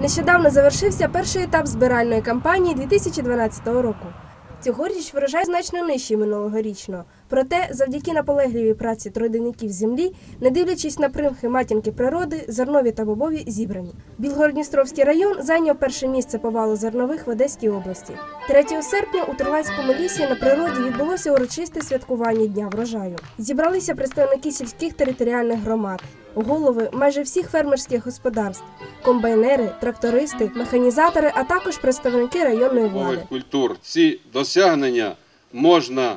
Нещодавно завершився перший етап збиральної кампанії 2012 року. Цьогоріч врожай значно нижчий минулогорічного. Проте, завдяки наполегливій праці трудівників землі, не дивлячись на примхи матінки природи, зернові та бобові зібрані. Білгородністровський район зайняв перше місце по валу зернових в Одеській області. 3 серпня у Терлайському лісі на природі відбулося урочисте святкування Дня врожаю. Зібралися представники сільських територіальних громад, голови майже всіх фермерських господарств, комбайнери, трактористи, механізатори, а також представники районної влади. Культур. Ці досягнення можна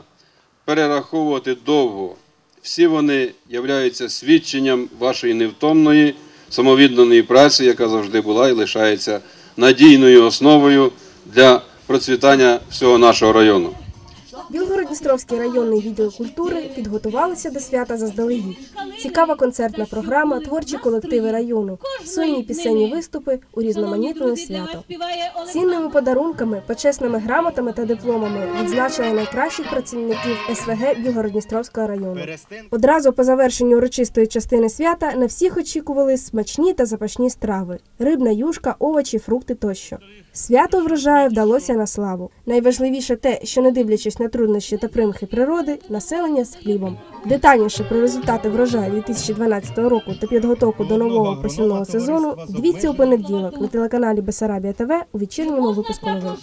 перераховувати довго. Всі вони являються свідченням вашої невтомної, самовідданої праці, яка завжди була і лишається надійною основою для процвітання всього нашого району. Білгород-Дністровський районний відділ культури підготувалися до свята заздалегідь. Цікава концертна програма, творчі колективи району, сольні пісенні виступи урізноманітнили свято. Цінними подарунками, почесними грамотами та дипломами відзначили найкращих працівників СВГ Білгород-Дністровського району. Одразу по завершенню урочистої частини свята на всіх очікували смачні та запашні страви: рибна юшка, овочі, фрукти тощо. Свято врожаю вдалося на славу. Найважливіше те, що не дивлячись на труднощі та примхи природи, населення з хлібом. Детальніше про результати врожаю 2012 року та підготовку до нового посівного сезону дивіться у понеділок на телеканалі Бесарабія ТВ у вечірньому випуску новин.